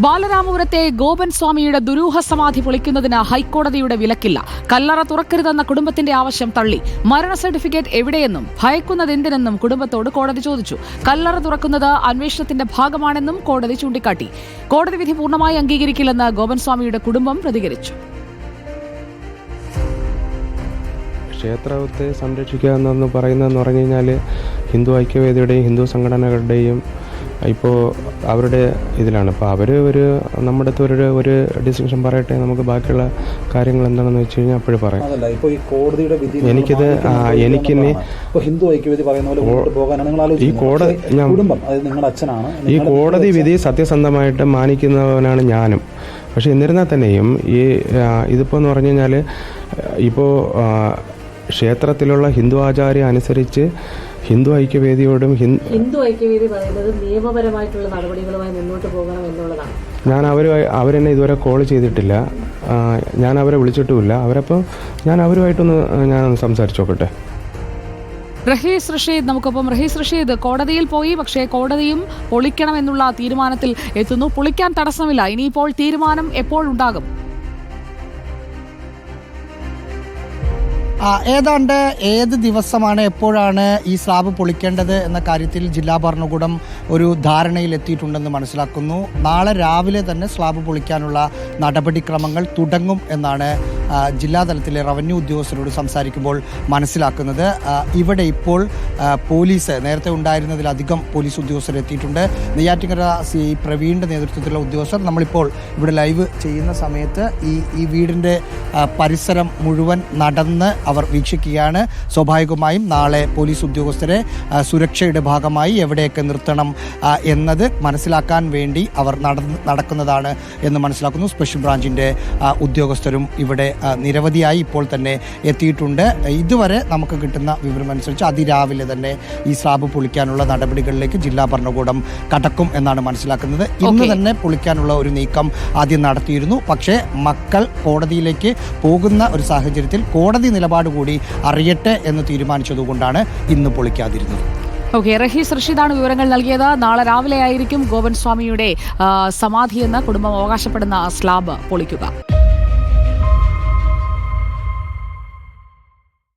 ബാലരാമപുരത്തെ ഗോപൻ സ്വാമിയുടെ ദുരൂഹ സമാധി പൊളിക്കുന്നതിന് ഹൈക്കോടതിയുടെ വിലക്കില്ല. കല്ലറ തുറക്കരുതെന്ന കുടുംബത്തിന്റെ ആവശ്യം തള്ളി. മരണ സർട്ടിഫിക്കറ്റ് എവിടെയെന്നും ഭയക്കുന്നതെന്തിനെന്നും കുടുംബത്തോട് കോടതി ചോദിച്ചു. കല്ലറ തുറക്കുന്നത് അന്വേഷണത്തിന്റെ ഭാഗമാണെന്നും കോടതി ചൂണ്ടിക്കാട്ടി. കോടതി വിധി പൂർണമായി അംഗീകരിക്കില്ലെന്ന് ഗോപൻ സ്വാമിയുടെ കുടുംബം പ്രതികരിച്ചു. ക്ഷേത്രത്തെ സംരക്ഷിക്കുക എന്നൊന്ന് പറയുന്നതെന്ന് പറഞ്ഞു കഴിഞ്ഞാൽ ഹിന്ദു ഐക്യവേദിയുടെയും ഹിന്ദു സംഘടനകളുടെയും ഇപ്പോൾ അവരുടെ ഇതിലാണ്. ഇപ്പോൾ അവർ ഒരു നമ്മുടെ അടുത്ത് ഒരു ഒരു ഡിസിഷൻ പറയട്ടെ നമുക്ക് ബാക്കിയുള്ള കാര്യങ്ങൾ എന്താണെന്ന് വെച്ച് കഴിഞ്ഞാൽ അപ്പോഴും പറയാം. ഈ കോടതിയുടെ വിധി എനിക്കിത്, എനിക്ക് ഹിന്ദു ഐക്യവേദി പറയുന്ന പോലെ മുന്നോട്ട് പോകാനാണ് നിങ്ങൾ ഈ കോടതി ഞാൻ കുടുംബം അതായത് നിങ്ങളുടെ അച്ഛനാണ് ഈ കോടതി വിധി സത്യസന്ധമായിട്ട് മാനിക്കുന്നവനാണ് ഞാനും. പക്ഷേ എന്നിരുന്നാൽ തന്നെയും ഈ ഇതിപ്പോൾ എന്ന് പറഞ്ഞു കഴിഞ്ഞാൽ ഇപ്പോൾ ക്ഷേത്രത്തിലുള്ള ഹിന്ദു ആചാരം അനുസരിച്ച് ഹിന്ദു ഐക്യവേദിയോടും ഹിന്ദു ഹിന്ദു ഐക്യവേദി പറയുന്നത് നിയമപരമായിട്ടുള്ള നടപടികളുമായി മുന്നോട്ട് പോകണം എന്നുള്ളതാണ്. ഞാൻ അവർ അവരെന്നെ ഇതുവരെ കോൾ ചെയ്തിട്ടില്ല. ഞാൻ അവരെ വിളിച്ചിട്ടുമില്ല. അവരപ്പം ഞാൻ അവരുമായിട്ടൊന്ന് ഞാൻ സംസാരിച്ചു നോക്കട്ടെ. റഹീസ് റഷീദ് നമുക്കൊപ്പം. റഹീസ് റഷീദ് കോടതിയിൽ പോയി പക്ഷേ കോടതിയും പൊളിക്കണമെന്നുള്ള തീരുമാനത്തിൽ എത്തുന്നു. പൊളിക്കാൻ തടസ്സമില്ല. ഇനിയിപ്പോൾ തീരുമാനം എപ്പോൾ ഏതാണ്ട് ഏത് ദിവസമാണ് എപ്പോഴാണ് ഈ സ്ലാബ് പൊളിക്കേണ്ടത് എന്ന കാര്യത്തിൽ ജില്ലാ ഭരണകൂടം ഒരു ധാരണയിൽ എത്തിയിട്ടുണ്ടെന്ന് മനസ്സിലാക്കുന്നു. നാളെ രാവിലെ തന്നെ സ്ലാബ് പൊളിക്കാനുള്ള നടപടിക്രമങ്ങൾ തുടങ്ങും എന്നാണ് ജില്ലാതലത്തിലെ റവന്യൂ ഉദ്യോഗസ്ഥരോട് സംസാരിക്കുമ്പോൾ മനസ്സിലാക്കുന്നത്. ഇവിടെ ഇപ്പോൾ പോലീസ് നേരത്തെ ഉണ്ടായിരുന്നതിലധികം പോലീസ് ഉദ്യോഗസ്ഥർ എത്തിയിട്ടുണ്ട്. നെയ്യാറ്റിങ്കര സി പ്രവീണിന്റെ നേതൃത്വത്തിലുള്ള ഉദ്യോഗസ്ഥർ നമ്മളിപ്പോൾ ഇവിടെ ലൈവ് ചെയ്യുന്ന സമയത്ത് ഈ ഈ വീടിന്റെ പരിസരം മുഴുവൻ നടന്ന് അവർ വീക്ഷിക്കുകയാണ്. സ്വാഭാവികമായും നാളെ പോലീസ് ഉദ്യോഗസ്ഥരെ സുരക്ഷയുടെ ഭാഗമായി എവിടെയൊക്കെ നിർത്തണം എന്നത് മനസ്സിലാക്കാൻ വേണ്ടി അവർ നടന്ന് നടക്കുന്നതാണ് എന്ന് മനസ്സിലാക്കുന്നു. സ്പെഷ്യൽ ബ്രാഞ്ചിന്റെ ഉദ്യോഗസ്ഥരും ഇവിടെ നിരവധിയായി ഇപ്പോൾ തന്നെ എത്തിയിട്ടുണ്ട്. ഇതുവരെ നമുക്ക് കിട്ടുന്ന വിവരമനുസരിച്ച് അതിരാവിലെ തന്നെ ഈ സ്ലാബ് പൊളിക്കാനുള്ള നടപടികളിലേക്ക് ജില്ലാ ഭരണകൂടം കടക്കും എന്നാണ് മനസ്സിലാക്കുന്നത്. ഇന്ന്. തന്നെ പൊളിക്കാനുള്ള ഒരു നീക്കം ആദ്യം നടത്തിയിരുന്നു. പക്ഷേ മക്കൾ കോടതിയിലേക്ക് പോകുന്ന ഒരു സാഹചര്യത്തിൽ കോടതി നിലപാട് കൂടി അറിയട്ടെ എന്ന് തീരുമാനിച്ചതുകൊണ്ടാണ് ഇന്ന് പൊളിക്കാതിരുന്നത്. ഓക്കെ റഹീസ് റഷീദാണ് വിവരങ്ങൾ നൽകിയത്. നാളെ രാവിലെ ആയിരിക്കും ഗോപൻ സ്വാമിയുടെ സമാധി സമാധിയെന്ന് കുടുംബം അവകാശപ്പെടുന്ന സ്ലാബ് പൊളിക്കുക.